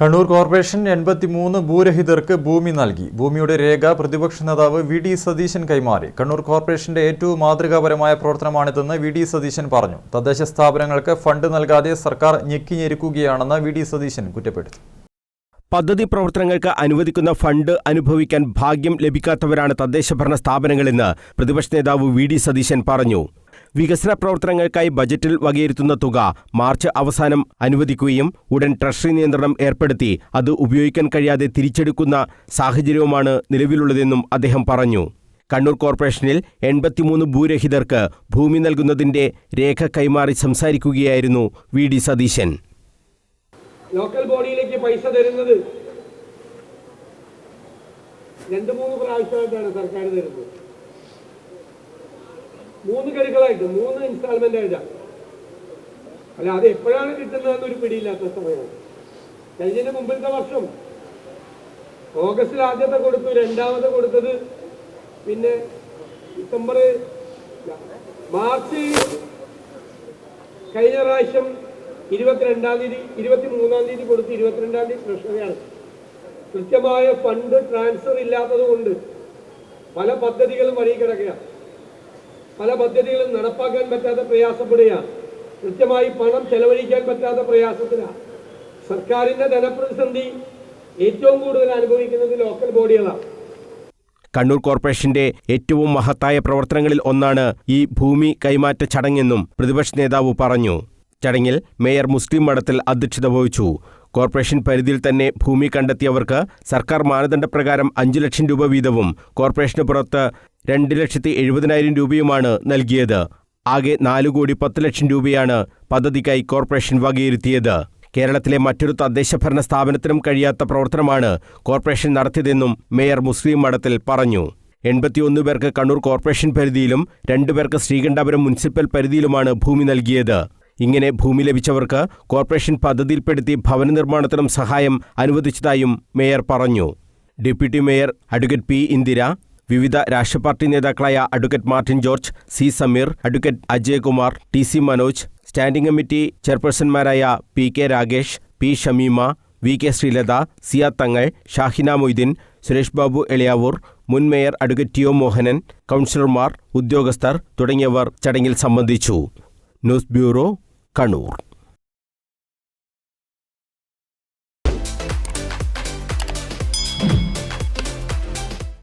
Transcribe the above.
Kannur corporation എൺപത്തിമൂന്ന് ഭൂരഹിതർക്ക് ഭൂമി നൽകി. ഭൂമിയുടെ രേഖ പ്രതിപക്ഷ നേതാവ് വി ഡി സതീശൻ കൈമാറി. കണ്ണൂർ കോർപ്പറേഷന്റെ ഏറ്റവും മാതൃകാപരമായ പ്രവർത്തനമാണിതെന്ന് വി ഡി സതീശൻ പറഞ്ഞു. തദ്ദേശ സ്ഥാപനങ്ങൾക്ക് ഫണ്ട് നൽകാതെ സർക്കാർ ഞെക്കിഞ്ഞെരുക്കുകയാണെന്ന് വി ഡി സതീശൻ കുറ്റപ്പെടുത്തി. പദ്ധതി പ്രവർത്തനങ്ങൾക്ക് അനുവദിക്കുന്ന ഫണ്ട് അനുഭവിക്കാൻ ഭാഗ്യം ലഭിക്കാത്തവരാണ് തദ്ദേശഭരണ സ്ഥാപനങ്ങളെന്ന് പ്രതിപക്ഷ നേതാവ് വി ഡി സതീശൻ പറഞ്ഞു. വികസന പ്രവർത്തനങ്ങൾക്കായി ബജറ്റിൽ വകയിരുത്തുന്ന തുക മാർച്ച് അവസാനം അനുവദിക്കുകയും ഉടൻ ട്രഷറി നിയന്ത്രണം ഏർപ്പെടുത്തി അത് ഉപയോഗിക്കാൻ കഴിയാതെ തിരിച്ചെടുക്കുന്ന സാഹചര്യവുമാണ് നിലവിലുള്ളതെന്നും അദ്ദേഹം പറഞ്ഞു. കണ്ണൂർ കോർപ്പറേഷനിൽ എൺപത്തിമൂന്ന് ഭൂരഹിതർക്ക് ഭൂമി നൽകുന്നതിന്റെ രേഖ കൈമാറി സംസാരിക്കുകയായിരുന്നു വി ഡി സതീശൻ. ലോക്കൽ ബോഡിയിലേക്ക് പൈസ തരുന്നത് രണ്ട് മൂന്ന് പ്രാവശ്യമായിട്ടാണ് സർക്കാർ തരുന്നത്. മൂന്ന് കരുക്കളായിട്ട് മൂന്ന് ഇൻസ്റ്റാൾമെന്റ് ആയിട്ടാണ് അല്ല അത് എപ്പോഴാണ് കിട്ടുന്നതെന്ന് ഒരു പിടിയില്ലാത്ത സമയമാണ്. കഴിഞ്ഞതിന് മുമ്പിലത്തെ വർഷം ഓഗസ്റ്റിൽ ആദ്യത്തെ കൊടുത്തു രണ്ടാമത്തെ കൊടുത്തത് പിന്നെ ഡിസംബർ മാർച്ച് കഴിഞ്ഞ പ്രാവശ്യം ഇരുപത്തിരണ്ടാം തീയതി ഇരുപത്തി മൂന്നാം തീയതി കൊടുത്ത് ഇരുപത്തിരണ്ടാം തീയതി പ്രശ്നമാണ്. കൃത്യമായ ഫണ്ട് ട്രാൻസ്ഫർ ഇല്ലാത്തത് കൊണ്ട് പല പദ്ധതികളും വഴി കിടക്കുകയാണ്. പല പദ്ധതികളും നടപ്പാക്കാൻ പറ്റാത്ത പ്രയാസപ്പെടുകയാണ്. കൃത്യമായി പണം ചെലവഴിക്കാൻ പറ്റാത്ത പ്രയാസത്തിലാണ്. സർക്കാരിന്റെ ധനപ്രതിസന്ധി ഏറ്റവും കൂടുതൽ അനുഭവിക്കുന്നത് ലോക്കൽ ബോഡികളാണ്. കണ്ണൂർ കോർപ്പറേഷന്റെ ഏറ്റവും മഹത്തായ പ്രവർത്തനങ്ങളിൽ ഒന്നാണ് ഈ ഭൂമി കൈമാറ്റ ചടങ്ങെന്നും പ്രതിപക്ഷ നേതാവ് പറഞ്ഞു. ചടങ്ങിൽ മേയർ മുസ്ലിം മഠത്തിൽ അധ്യക്ഷത വഹിച്ചു. കോർപ്പറേഷൻ പരിധിയിൽ തന്നെ ഭൂമി കണ്ടെത്തിയവർക്ക് സർക്കാർ മാനദണ്ഡപ്രകാരം അഞ്ചു ലക്ഷം രൂപ വീതവും കോർപ്പറേഷന് പുറത്ത് രണ്ട് ലക്ഷത്തി എഴുപതിനായിരം രൂപയുമാണ് നൽകിയത്. ആകെ നാലു കോടി പത്ത് ലക്ഷം രൂപയാണ് പദ്ധതിക്കായി കോർപ്പറേഷൻ വകയിരുത്തിയത്. കേരളത്തിലെ മറ്റൊരു തദ്ദേശഭരണ സ്ഥാപനത്തിനും കഴിയാത്ത പ്രവർത്തനമാണ് കോർപ്പറേഷൻ നടത്തിയതെന്നും മേയർ മുസ്ലിം മഠത്തിൽ പറഞ്ഞു. എൺപത്തിയൊന്ന് പേർക്ക് കണ്ണൂർ കോർപ്പറേഷൻ പരിധിയിലും രണ്ടുപേർക്ക് ശ്രീകണ്ഠാപുരം മുനിസിപ്പൽ പരിധിയിലുമാണ് ഭൂമി നൽകിയത്. ഇങ്ങനെ ഭൂമി ലഭിച്ചവർക്ക് കോർപ്പറേഷൻ പദ്ധതിയിൽപ്പെടുത്തി ഭവന നിർമ്മാണത്തിനും സഹായം അനുവദിച്ചതായും മേയർ പറഞ്ഞു. Deputy mayor advocate P Indira വിവിധ രാഷ്ട്രീയ നേതാക്കളായ advocate Martin George C Sameer advocate Ajayakumar T C Manoj standing committee ചെയർപേഴ്സൺമാരായ P K Rakesh P Shamima V K Sreelatha Siya Thangal Shahina Moideen Suresh Babu Eliyavoor മുൻ mayor advocate T O Mohanan കൗൺസിലർമാർ ഉദ്യോഗസ്ഥർ തുടങ്ങിയവർ ചടങ്ങിൽ സംബന്ധിച്ചു. News bureau Kannur.